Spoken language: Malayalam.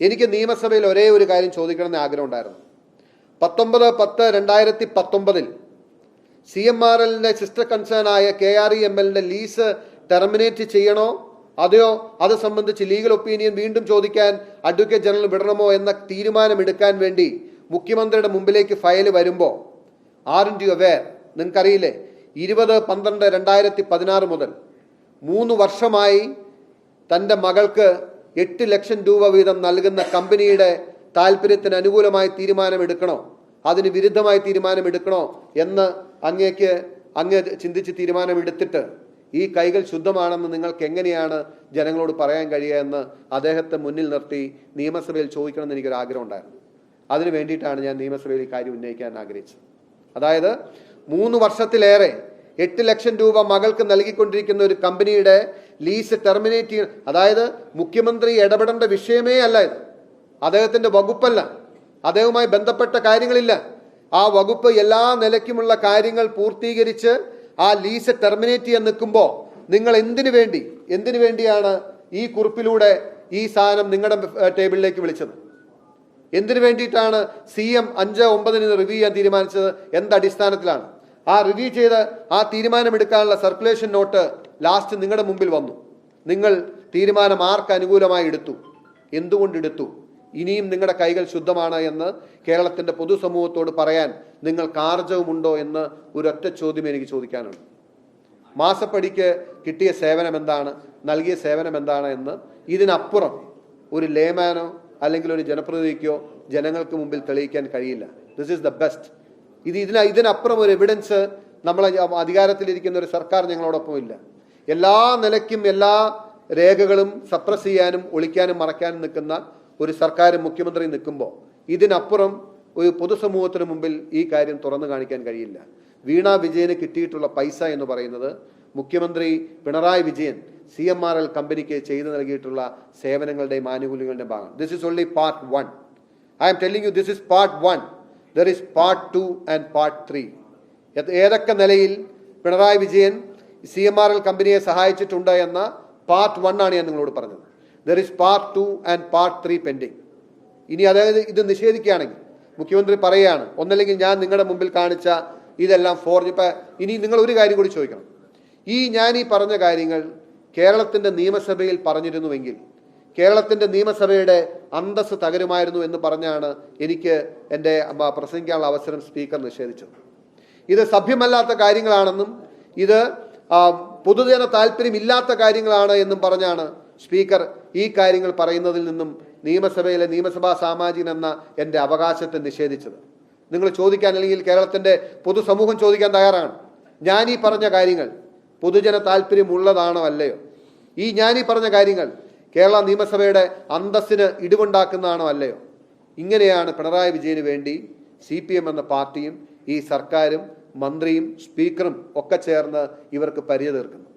എനിക്ക് നിയമസഭയിൽ ഒരേ ഒരു കാര്യം ചോദിക്കണമെന്ന് ആഗ്രഹം ഉണ്ടായിരുന്നു പത്തൊമ്പത് പത്ത് രണ്ടായിരത്തി പത്തൊമ്പതിൽ സി എം ആർ എല്ലിന്റെ സിസ്റ്റർ കൺസേൺ ആയ കെ ആർ ഇ എം എല്ലിന്റെ ലീസ് ടെർമിനേറ്റ് ചെയ്യണോ? അതെയോ? അത് സംബന്ധിച്ച് ലീഗൽ ഒപ്പീനിയൻ വീണ്ടും ചോദിക്കാൻ അഡ്വക്കേറ്റ് ജനറൽ വിടണമോ എന്ന തീരുമാനമെടുക്കാൻ വേണ്ടി മുഖ്യമന്ത്രിയുടെ മുമ്പിലേക്ക് ഫയൽ വരുമ്പോൾ ആർ ഡി അവേർ നിങ്ങൾക്കറിയില്ലേ? ഇരുപത് പന്ത്രണ്ട് രണ്ടായിരത്തി പതിനാറ് മുതൽ മൂന്ന് വർഷമായി തന്റെ മകൾക്ക് എട്ട് ലക്ഷം രൂപ വീതം നൽകുന്ന കമ്പനിയുടെ താല്പര്യത്തിന് അനുകൂലമായി തീരുമാനമെടുക്കണോ? അതിന് വിരുദ്ധമായി തീരുമാനമെടുക്കണോ? എന്ന് അങ്ങേക്ക് അങ്ങ് ചിന്തിച്ച് തീരുമാനമെടുത്തിട്ട് ഈ കൈകൾ ശുദ്ധമാണെന്ന് നിങ്ങൾക്ക് എങ്ങനെയാണ് ജനങ്ങളോട് പറയാൻ കഴിയുക എന്ന് അദ്ദേഹത്തെ മുന്നിൽ നിർത്തി നിയമസഭയിൽ ചോദിക്കണമെന്ന് എനിക്കൊരു ആഗ്രഹം ഉണ്ടായിരുന്നു. അതിനു വേണ്ടിയിട്ടാണ് ഞാൻ നിയമസഭയിൽ ഈ കാര്യം ഉന്നയിക്കാൻ ആഗ്രഹിച്ചത്. അതായത് മൂന്ന് വർഷത്തിലേറെ എട്ട് ലക്ഷം രൂപ മകൾക്ക് നൽകിക്കൊണ്ടിരിക്കുന്ന ഒരു കമ്പനിയുടെ ലീസ് ടെർമിനേറ്റ് ചെയ്യണം. അതായത് മുഖ്യമന്ത്രി ഇടപെടേണ്ട വിഷയമേ അല്ല ഇത്. അദ്ദേഹത്തിന്റെ വകുപ്പല്ല. അദ്ദേഹവുമായി ബന്ധപ്പെട്ട കാര്യങ്ങളില്ല. ആ വകുപ്പ് എല്ലാ നിലയ്ക്കുമുള്ള കാര്യങ്ങൾ പൂർത്തീകരിച്ച് ആ ലീസ് ടെർമിനേറ്റ് ചെയ്യാൻ നിൽക്കുമ്പോൾ നിങ്ങൾ എന്തിനു വേണ്ടി എന്തിനു വേണ്ടിയാണ് ഈ കുറിപ്പിലൂടെ ഈ സാധനം നിങ്ങളുടെ ടേബിളിലേക്ക് വിളിച്ചത്? എന്തിനു വേണ്ടിയിട്ടാണ് സി എം അഞ്ച് ഒമ്പതിന് റിവ്യൂ ചെയ്യാൻ തീരുമാനിച്ചത്? എന്ത് അടിസ്ഥാനത്തിലാണ്? ആ റിവ്യൂ ചെയ്ത് ആ തീരുമാനമെടുക്കാനുള്ള സർക്കുലേഷൻ നോട്ട് ലാസ്റ്റ് നിങ്ങളുടെ മുമ്പിൽ വന്നു. നിങ്ങൾ തീരുമാനം ആർക്ക് അനുകൂലമായി എടുത്തു? എന്തുകൊണ്ടെടുത്തു ഇനിയും നിങ്ങളുടെ കൈകൾ ശുദ്ധമാണ് എന്ന് കേരളത്തിന്റെ പൊതുസമൂഹത്തോട് പറയാൻ നിങ്ങൾക്ക് ആർജവമുണ്ടോ എന്ന് ഒരൊറ്റ ചോദ്യം എനിക്ക് ചോദിക്കാനുണ്ട്. മാസപ്പടിക്ക് കിട്ടിയ സേവനം എന്താണ്? നൽകിയ സേവനം എന്താണ് എന്ന് ഇതിനപ്പുറം ഒരു ലേമാനോ അല്ലെങ്കിൽ ഒരു ജനപ്രതിനിധിക്കോ ജനങ്ങൾക്ക് മുമ്പിൽ തെളിയിക്കാൻ കഴിയില്ല. ദിസ് ഈസ് ദ ബെസ്റ്റ് ഇത് ഇതിന ഇതിനപ്പുറം ഒരു എവിഡൻസ് നമ്മളെ അധികാരത്തിലിരിക്കുന്ന ഒരു സർക്കാർ ഞങ്ങളോടൊപ്പം ഇല്ല. എല്ലാ നിലയ്ക്കും എല്ലാ രേഖകളും സപ്രസ് ചെയ്യാനും ഒളിക്കാനും മറയ്ക്കാനും നിൽക്കുന്ന ഒരു സർക്കാർ മുഖ്യമന്ത്രി നിൽക്കുമ്പോൾ ഇതിനപ്പുറം ഒരു പൊതുസമൂഹത്തിന് മുമ്പിൽ ഈ കാര്യം തുറന്നു കാണിക്കാൻ കഴിയില്ല. വീണ വിജയന് കിട്ടിയിട്ടുള്ള പൈസ എന്ന് പറയുന്നത് മുഖ്യമന്ത്രി Pinarayi Vijayan C M R L കമ്പനിക്ക് ചെയ്തു നൽകിയിട്ടുള്ള സേവനങ്ങളുടെയും ആനുകൂല്യങ്ങളുടെയും ഭാഗം this is only part one I am telling you this is part one there is part two and part three ഏതൊക്കെ നിലയിൽ Pinarayi Vijayan C M R L കമ്പനിയെ സഹായിച്ചിട്ടുണ്ട് എന്ന പാർട്ട് വൺ ആണ് ഞാൻ നിങ്ങളോട് പറഞ്ഞത്. There is part two and part three pending ഇനി അതായത് ഇത് നിഷേധിക്കുകയാണെങ്കിൽ മുഖ്യമന്ത്രി പറയുകയാണ് ഒന്നല്ലെങ്കിൽ ഞാൻ നിങ്ങളുടെ മുമ്പിൽ കാണിച്ച ഇതെല്ലാം ഫോർജ് ഇപ്പം ഇനി നിങ്ങൾ ഒരു കാര്യം കൂടി ചോദിക്കണം. ഈ ഞാൻ ഈ പറഞ്ഞ കാര്യങ്ങൾ കേരളത്തിന്റെ നിയമസഭയിൽ പറഞ്ഞിരുന്നുവെങ്കിൽ കേരളത്തിന്റെ നിയമസഭയുടെ അന്തസ് തകരുമായിരുന്നു എന്ന് പറഞ്ഞാണ് എനിക്ക് എന്റെ പ്രസംഗിക്കാനുള്ള അവസരം സ്പീക്കർ നിഷേധിച്ചത്. ഇത് സഭ്യമല്ലാത്ത കാര്യങ്ങളാണെന്നും ഇത് പൊതുജന താല്പര്യമില്ലാത്ത കാര്യങ്ങളാണ് എന്നും പറഞ്ഞാണ് സ്പീക്കർ ഈ കാര്യങ്ങൾ പറയുന്നതിൽ നിന്നും നിയമസഭയിലെ നിയമസഭാ സാമാജികൻ എന്ന എന്റെ അവകാശത്തെ നിഷേധിച്ചത്. നിങ്ങൾ ചോദിക്കാൻ അല്ലെങ്കിൽ കേരളത്തിന്റെ പൊതുസമൂഹം ചോദിക്കാൻ തയ്യാറാണ്. ഞാൻ ഈ പറഞ്ഞ കാര്യങ്ങൾ പൊതുജന താല്പര്യമുള്ളതാണോ അല്ലയോ? ഈ ഞാനീ പറഞ്ഞ കാര്യങ്ങൾ കേരള നിയമസഭയുടെ അന്തസ്സിന് ഇടിവുണ്ടാക്കുന്നതാണോ അല്ലയോ? ഇങ്ങനെയാണ് പിണറായി വിജയന് വേണ്ടി സി പി എം എന്ന പാർട്ടിയും ഈ സർക്കാരും മന്ത്രിയും സ്പീക്കറും ഒക്കെ ചേർന്ന് ഇവർക്ക് പരിചയ തീർക്കുന്നത്.